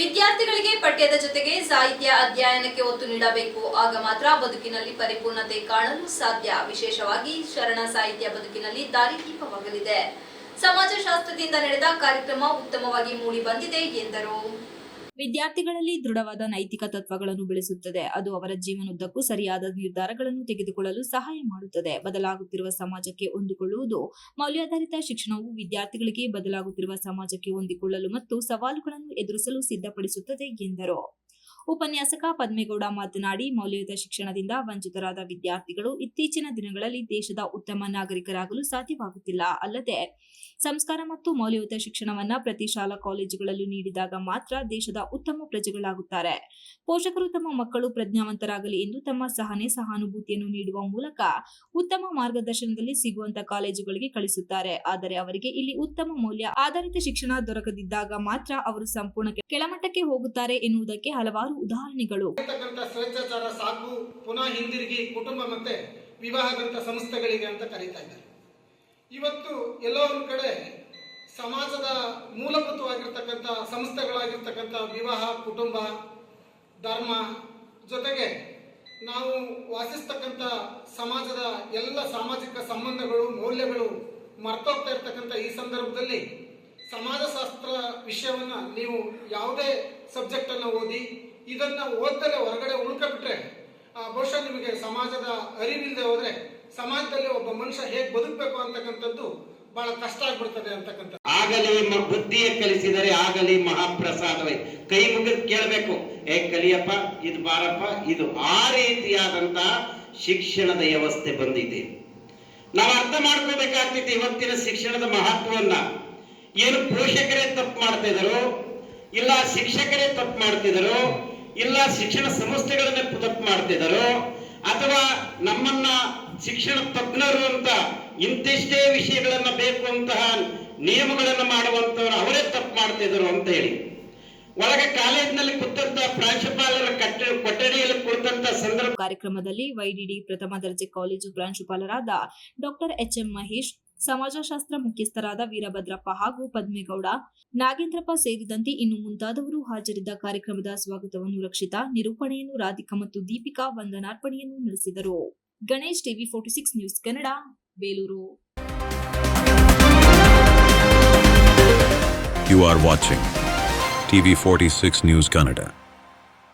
ವಿದ್ಯಾರ್ಥಿಗಳಿಗೆ ಪಠ್ಯದ ಜೊತೆಗೆ ಸಾಹಿತ್ಯ ಅಧ್ಯಯನಕ್ಕೆ ಒತ್ತು ನೀಡಬೇಕು. ಆಗ ಮಾತ್ರ ಬದುಕಿನಲ್ಲಿ ಪರಿಪೂರ್ಣತೆ ಕಾಣಲು ಸಾಧ್ಯ. ವಿಶೇಷವಾಗಿ ಶರಣ ಸಾಹಿತ್ಯ ಬದುಕಿನಲ್ಲಿ ದಾರಿದೀಪವಾಗಲಿದೆ ಸಮಾಜಶಾಸ್ತ್ರದಿಂದ ನಡೆದ ಕಾರ್ಯಕ್ರಮ ಉತ್ತಮವಾಗಿ ಮೂಡಿ ಬಂದಿದೆ ಎಂದರು. ವಿದ್ಯಾರ್ಥಿಗಳಲ್ಲಿ ದೃಢವಾದ ನೈತಿಕ ತತ್ವಗಳನ್ನು ಬೆಳೆಸುತ್ತದೆ. ಅದು ಅವರ ಜೀವನೋದ್ದಕ್ಕೂ ಸರಿಯಾದ ನಿರ್ಧಾರಗಳನ್ನು ತೆಗೆದುಕೊಳ್ಳಲು ಸಹಾಯ ಮಾಡುತ್ತದೆ. ಬದಲಾಗುತ್ತಿರುವ ಸಮಾಜಕ್ಕೆ ಹೊಂದಿಕೊಳ್ಳುವುದು, ಮೌಲ್ಯಾಧಾರಿತ ಶಿಕ್ಷಣವು ವಿದ್ಯಾರ್ಥಿಗಳಿಗೆ ಬದಲಾಗುತ್ತಿರುವ ಸಮಾಜಕ್ಕೆ ಹೊಂದಿಕೊಳ್ಳಲು ಮತ್ತು ಸವಾಲುಗಳನ್ನು ಎದುರಿಸಲು ಸಿದ್ಧಪಡಿಸುತ್ತದೆ ಎಂದರು. ಉಪನ್ಯಾಸಕ ಪದ್ಮೇಗೌಡ ಮಾತನಾಡಿ, ಮೌಲ್ಯಯುತ ಶಿಕ್ಷಣದಿಂದ ವಂಚಿತರಾದ ವಿದ್ಯಾರ್ಥಿಗಳು ಇತ್ತೀಚಿನ ದಿನಗಳಲ್ಲಿ ದೇಶದ ಉತ್ತಮ ನಾಗರಿಕರಾಗಲು ಸಾಧ್ಯವಾಗುತ್ತಿಲ್ಲ. ಅಲ್ಲದೆ, ಸಂಸ್ಕಾರ ಮತ್ತು ಮೌಲ್ಯಯುತ ಶಿಕ್ಷಣವನ್ನ ಪ್ರತಿ ಶಾಲಾ ಕಾಲೇಜುಗಳಲ್ಲಿ ನೀಡಿದಾಗ ಮಾತ್ರ ದೇಶದ ಉತ್ತಮ ಪ್ರಜೆಗಳಾಗುತ್ತಾರೆ. ಪೋಷಕರು ತಮ್ಮ ಮಕ್ಕಳು ಪ್ರಜ್ಞಾವಂತರಾಗಲಿ ಎಂದು ತಮ್ಮ ಸಹನೆ, ಸಹಾನುಭೂತಿಯನ್ನು ನೀಡುವ ಮೂಲಕ ಉತ್ತಮ ಮಾರ್ಗದರ್ಶನದಲ್ಲಿ ಸಿಗುವಂತ ಕಾಲೇಜುಗಳಿಗೆ ಕಳಿಸುತ್ತಾರೆ. ಆದರೆ, ಅವರಿಗೆ ಇಲ್ಲಿ ಉತ್ತಮ ಮೌಲ್ಯ ಆಧಾರಿತ ಶಿಕ್ಷಣ ದೊರಕದಿದ್ದಾಗ ಮಾತ್ರ ಅವರು ಸಂಪೂರ್ಣ ಕೆಳಮಟ್ಟಕ್ಕೆ ಹೋಗುತ್ತಾರೆ ಎನ್ನುವುದಕ್ಕೆ ಹಲವಾರು ಉದಾಹರಣೆಗಳು. ಸ್ವೇಚ್ಛಾಚಾರ ಸಾಕು, ಪುನಃ ಹಿಂದಿರುಗಿ ಕುಟುಂಬ ಮತ್ತೆ ವಿವಾಹದಂತ ಸಂಸ್ಥೆಗಳಿಗೆ ಅಂತ ಕರೀತಾ ಇದ್ದಾರೆ. ಇವತ್ತು ಎಲ್ಲೋ ಒಂದು ಕಡೆ ಸಮಾಜದ ಮೂಲಭೂತವಾಗಿರ್ತಕ್ಕಂಥ ಸಂಸ್ಥೆಗಳಾಗಿರ್ತಕ್ಕಂಥ ವಿವಾಹ, ಕುಟುಂಬ, ಧರ್ಮ ಜೊತೆಗೆ ನಾವು ವಾಸಿಸ್ತಕ್ಕಂಥ ಸಮಾಜದ ಎಲ್ಲ ಸಾಮಾಜಿಕ ಸಂಬಂಧಗಳು, ಮೌಲ್ಯಗಳು ಮರ್ತೋಗ್ತಾ ಇರ್ತಕ್ಕಂಥ ಈ ಸಂದರ್ಭದಲ್ಲಿ ಸಮಾಜಶಾಸ್ತ್ರ ವಿಷಯವನ್ನು ನೀವು ಯಾವುದೇ ಸಬ್ಜೆಕ್ಟನ್ನು ಓದಿ ಇದನ್ನ ಓದ್ದಲೆ ಹೊರಗಡೆ ಉಳ್ಕೊಬಿಟ್ರೆ ಆ, ಬಹುಶಃ ನಿಮಗೆ ಸಮಾಜದ ಅರಿವಿಲ್ಲದೆ ಹೋದ್ರೆ ಸಮಾಜದಲ್ಲಿ ಒಬ್ಬ ಮನುಷ್ಯ ಹೇಗೆ ಬದುಕಬೇಕು ಅಂತಕ್ಕಂಥದ್ದು ಬಹಳ ಕಷ್ಟ ಆಗ್ಬಿಡ್ತದೆ ಅಂತಕ್ಕಂಥ ಆಗಲಿ ನಿಮ್ಮ ಬುದ್ಧಿಯ ಕಲಿಸಿದರೆ ಆಗಲಿ ಮಹಾಪ್ರಸಾದವೇ. ಕೈ ಮುಗಿದು ಕೇಳಬೇಕು ಏ ಕಲಿಯಪ್ಪ ಇದು ಬಾರಪ್ಪ ಇದು ಆ ರೀತಿಯಾದಂತ ಶಿಕ್ಷಣದ ವ್ಯವಸ್ಥೆ ಬಂದಿದೆ. ನಾವು ಅರ್ಥ ಮಾಡ್ಕೋಬೇಕಾಗ್ತಿತ್ತು ಇವತ್ತಿನ ಶಿಕ್ಷಣದ ಮಹತ್ವವನ್ನ ಏನು ಪೋಷಕರೇ ತಪ್ಪು ಮಾಡ್ತಿದ್ರು ಇಲ್ಲ ಶಿಕ್ಷಕರೇ ತಪ್ಪು ಮಾಡ್ತಿದ್ರು ಇಲ್ಲ ಶಿಕ್ಷಣ ಸಂಸ್ಥೆಗಳನ್ನೇ ತಪ್ಪು ಮಾಡ್ತಿದ್ದಾರೋ ಅಥವಾ ನಮ್ಮನ್ನ ಶಿಕ್ಷಣ ತಜ್ಞರು ಅಂತ ಇಂತಿಷ್ಟೇ ವಿಷಯಗಳನ್ನ ಬೇಕು ಅಂತಹ ನಿಯಮಗಳನ್ನು ಮಾಡುವಂತವ್ರು ಅವರೇ ತಪ್ಪು ಮಾಡ್ತಿದ್ರು ಅಂತ ಹೇಳಿ. ಒಳಗೆ ಕಾಲೇಜಿನಲ್ಲಿ ಕೂತಂತ ಪ್ರಾಂಶುಪಾಲರ ಕಟ್ಟ, ಕೊಠಡಿಯಲ್ಲಿ ಕುಳಿತಂತ ಸಂದರ್ಭ ಕಾರ್ಯಕ್ರಮದಲ್ಲಿ ವೈಡಿಡಿ ಪ್ರಥಮ ದರ್ಜೆ ಕಾಲೇಜು ಪ್ರಾಂಶುಪಾಲರಾದ ಡಾಕ್ಟರ್ ಎಚ್ ಎಂ ಮಹೇಶ್ ಸಮಾಜಶಾಸ್ತ್ರ ಮುಖ್ಯಸ್ಥರಾದ ವೀರಭದ್ರಪ್ಪ ಹಾಗೂ ಪದ್ಮೇಗೌಡ, ನಾಗೇಂದ್ರಪ್ಪ ಸೇರಿದಂತೆ ಇನ್ನು ಮುಂತಾದವರು ಹಾಜರಿದ್ದ ಕಾರ್ಯಕ್ರಮದ ಸ್ವಾಗತವನ್ನು ರಕ್ಷಿತ ನಿರೂಪಣೆಯನ್ನು ರಾಧಿಕಾ ಮತ್ತು ದೀಪಿಕಾ ವಂದನಾರ್ಪಣೆಯನ್ನು ನಡೆಸಿದರು Ganesh TV forty six news Kannada, Belur You are watching TV46 News Kannada.